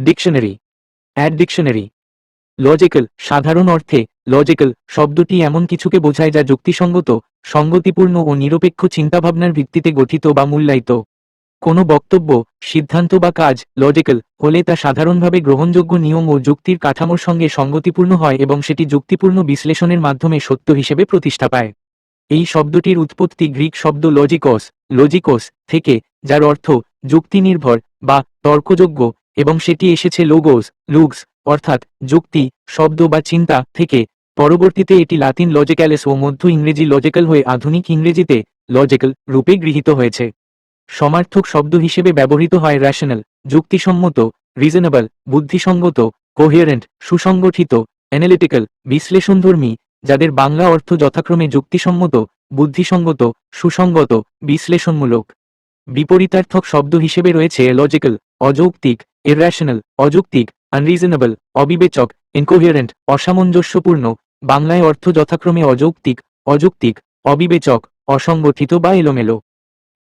Dictionary add dictionary logical সাধারণ অর্থে logical শব্দটি এমন কিছুকে বোঝায় যা যুক্তিসঙ্গত, সঙ্গতিপূর্ণ ও নিরপেক্ষ চিন্তাভাবনার ভিত্তিতে গঠিত বা মূল্যায়িত। কোনো বক্তব্য, সিদ্ধান্ত বা কাজ লজিক্যাল হলে তা সাধারণভাবে গ্রহণযোগ্য নিয়ম ও যুক্তির কাঠামোর সঙ্গে সঙ্গতিপূর্ণ হয় এবং সেটি যুক্তিপূর্ণ বিশ্লেষণের মাধ্যমে সত্য হিসেবে প্রতিষ্ঠা পায়। এই শব্দটির উৎপত্তি গ্রিক শব্দ লজিকস লজিকোস থেকে, যার অর্থ যুক্তি নির্ভর বা তর্কযোগ্য এবং সেটি এসেছে লোগোস লুগস অর্থাৎ যুক্তি, শব্দ বা চিন্তা থেকে। পরবর্তীতে এটি লাতিন লজিক্যালেস ও মধ্য ইংরেজি লজিক্যাল হয়ে আধুনিক ইংরেজিতে লজিক্যাল রূপে গৃহীত হয়েছে। সমার্থক শব্দ হিসেবে ব্যবহৃত হয় র্যাশনাল যুক্তিসম্মত রিজনেবল বুদ্ধিসঙ্গত কোহেরেন্ট সুসংগঠিত অ্যানালিটিক্যাল বিশ্লেষণধর্মী, যাদের বাংলা অর্থ যথাক্রমে যুক্তিসম্মত, বুদ্ধিসঙ্গত সুসঙ্গত বিশ্লেষণমূলক। বিপরীতার্থক শব্দ হিসেবে রয়েছে লজিক্যাল অযৌক্তিক ইরেশনাল অযৌক্তিক আনরিজনেবল অবিবেচক ইনকোহিয়ারেন্ট অসামঞ্জস্যপূর্ণ, বাংলায় অর্থ যথাক্রমে অযৌক্তিক অযৌক্তিক, অবিবেচক, অসংগঠিত বা এলোমেলো।